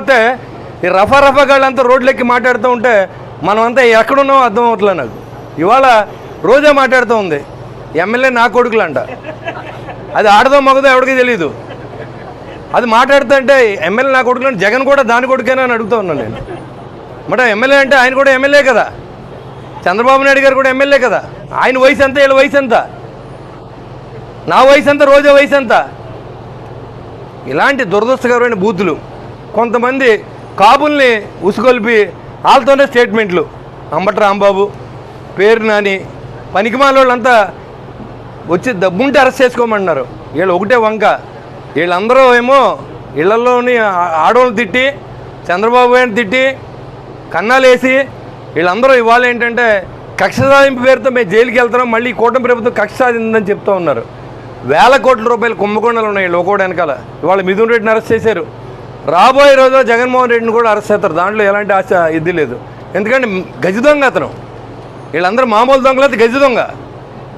పోతే ఈ రఫా రఫాగాళ్ళంతా రోడ్లెక్కి మాట్లాడుతూ ఉంటే మనమంతా ఎక్కడున్నామో అర్థం అవట్లే నాకు. ఇవాళ రోజే మాట్లాడుతూ ఉంది. ఎమ్మెల్యే నా కొడుకులంట. అది ఆడదో మగదో ఎవరికి తెలియదు అది మాట్లాడుతుంటే ఎమ్మెల్యే నా కొడుకులు జగన్ కూడా దాని కొడుకేనా అని అడుగుతూ ఉన్నాను నేను. మరి ఎమ్మెల్యే అంటే ఆయన కూడా ఎమ్మెల్యే కదా. చంద్రబాబు నాయుడు గారు కూడా ఎమ్మెల్యే కదా. ఆయన వయసు ఎంత వీళ్ళ వయసు ఎంత? నా వయసు ఎంత రోజా వయసు ఎంత? ఇలాంటి దురదృష్టకరమైన బూతులు. కొంతమంది కాబుల్ని ఉసుగొల్పి వాళ్ళతోనే స్టేట్మెంట్లు. అంబట రాంబాబు పేరు నాని పనికిమాల వాళ్ళంతా వచ్చి దబ్బుంటే అరెస్ట్ చేసుకోమన్నారు. వీళ్ళు ఒకటే వంక. వీళ్ళందరూ ఏమో ఇళ్ళలోని ఆడవాళ్ళు తిట్టి చంద్రబాబు గారిని తిట్టి కన్నాలేసి వీళ్ళందరూ ఇవాళ ఏంటంటే కక్ష సాధింపు పేరుతో మేము జైలుకి వెళ్తున్నాం మళ్ళీ కూటమి ప్రభుత్వం కక్ష సాధిందని చెప్తూ ఉన్నారు. వేల కోట్ల రూపాయలు కుంభకోణాలు ఉన్నాయి లోకోడు వెనకాల. ఇవాళ మిథున్ రెడ్డిని అరెస్ట్ చేశారు. రాబోయే రోజుల్లో జగన్మోహన్ రెడ్డిని కూడా అరెస్ట్ చేస్తారు. దాంట్లో ఎలాంటి ఆశ ఇది లేదు. ఎందుకంటే గజ దొంగ అతను. వీళ్ళందరూ మామూలు దొంగలైతే గజ దొంగ.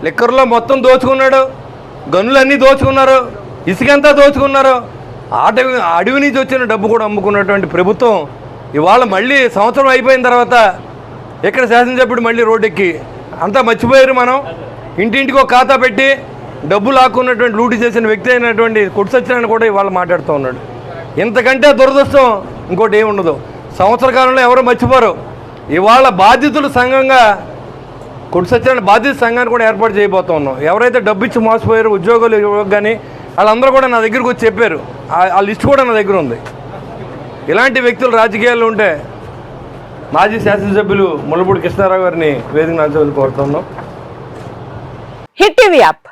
లిక్కర్లో మొత్తం దోచుకున్నాడు. గనులన్నీ దోచుకున్నారు. ఇసుకంతా దోచుకున్నారు. అటవి అడవి నుంచి వచ్చిన డబ్బు కూడా అమ్ముకున్నటువంటి ప్రభుత్వం ఇవాళ మళ్ళీ సంవత్సరం అయిపోయిన తర్వాత ఇక్కడ శాసనసభ్యుడు మళ్ళీ రోడ్డెక్కి. అంతా మర్చిపోయారు మనం. ఇంటింటికి ఒక ఖాతా పెట్టి డబ్బు లాక్కున్నటువంటి లూటీ చేసిన వ్యక్తి అయినటువంటి కుట్సత్యనారాయణ కూడా ఇవాళ మాట్లాడుతూ ఉన్నాడు. ఇంతకంటే దురదృష్టం ఇంకోటి ఏమి ఉండదు. సంవత్సర కాలంలో ఎవరు మర్చిపోరు. ఇవాళ బాధితులు సంఘంగా కొడు సత్యనారాయణ బాధిత సంఘాన్ని కూడా ఏర్పాటు చేయబోతా ఉన్నాం. ఎవరైతే డబ్బు ఇచ్చి మోసపోయారో ఉద్యోగాలు కానీ వాళ్ళందరూ కూడా నా దగ్గరకు వచ్చి చెప్పారు. ఆ- లిస్ట్ కూడా నా దగ్గర ఉంది. ఇలాంటి వ్యక్తులు రాజకీయాల్లో ఉంటే మాజీ శాసనసభ్యులు ముళ్ళపూడి కృష్ణారావు గారిని వేదిక నాచవని కోరుతున్నాం హిట్ టీవీ యాప్.